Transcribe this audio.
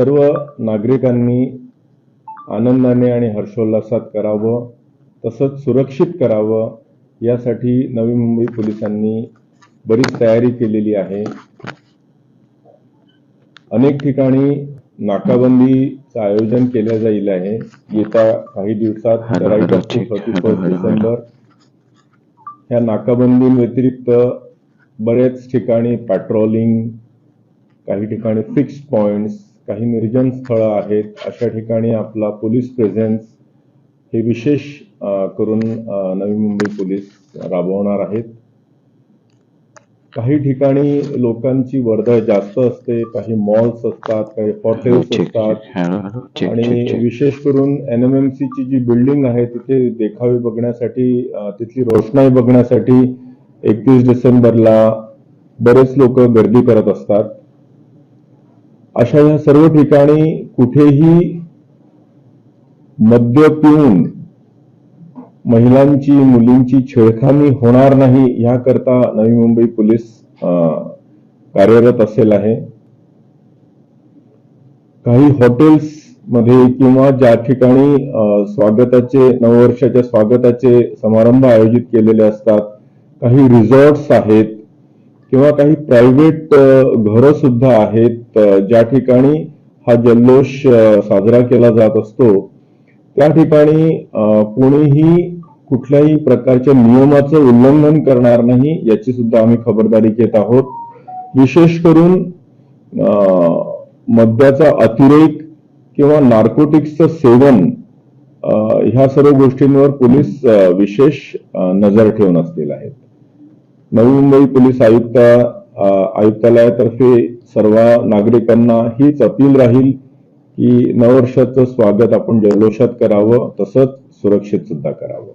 सर्व नागरिकांनी आनंदाने आणि हर्षोल्लासात करावं तसंच सुरक्षित करावं यासाठी नवी मुंबई पोलिसांनी बरीच तयारी केलेली आहे. अनेक ठिकाणी नाकाबंदीचं आयोजन केलं जाईल आहे. येत्या काही दिवसात डिसेंबर ह्या नाकाबंदीव्यतिरिक्त बरेच ठिकाणी पेट्रोलिंग काही ठिकाणी फिक्स पॉइंट्स काही निर्जन स्थळं आहेत. अशा ठिकाणी आपला पोलीस प्रेझेन्स हे विशेष करून नवी मुंबई पोलीस राबवणार आहेत. काही ठिकाणी लोकांची वर्दळ जास्त असते काही मॉल्स असतात काही हॉटेल्स असतात. आणि विशेष करून एनएमएमसी ची जी बिल्डिंग आहे तिथे देखावे बघण्यासाठी तिथली रोषणाई बघण्यासाठी एकतीस डिसेंबरला बरेच लोक गर्दी करत असतात. अशा या सर्व ठिकाणी कुठेही मद्य पिऊन महिलांची मुलींची छेडखानी होणार नाही याकरता नवी मुंबई पोलीस कार्यरत असेल आहे. काही हॉटेल्समध्ये किंवा ज्या ठिकाणी स्वागताचे नववर्षाच्या स्वागताचे समारंभ आयोजित केलेले असतात काही रिसॉर्ट्स आहेत किंवा काही प्रायव्हेट घरं सुद्धा आहेत ज्या ठिकाणी हा जल्लोष साजरा केला जात असतो त्या ठिकाणी कोणीही कुठल्याही प्रकारच्या नियमाचं उल्लंघन करणार नाही याची सुद्धा आम्ही खबरदारी घेत आहोत. विशेष करून मद्याचा अतिरेक किंवा नार्कोटिक्सचं सेवन ह्या सर्व गोष्टींवर पोलीस विशेष नजर ठेवून असलेला आहेत. नवी मुंबई पोलीस आयुक्त आयुक्तालयातर्फे सर्व नागरिकांना हीच अपील राहील की नववर्षाचं स्वागत आपण जल्लोषात करावं तसंच सुरक्षित सुद्धा करावं.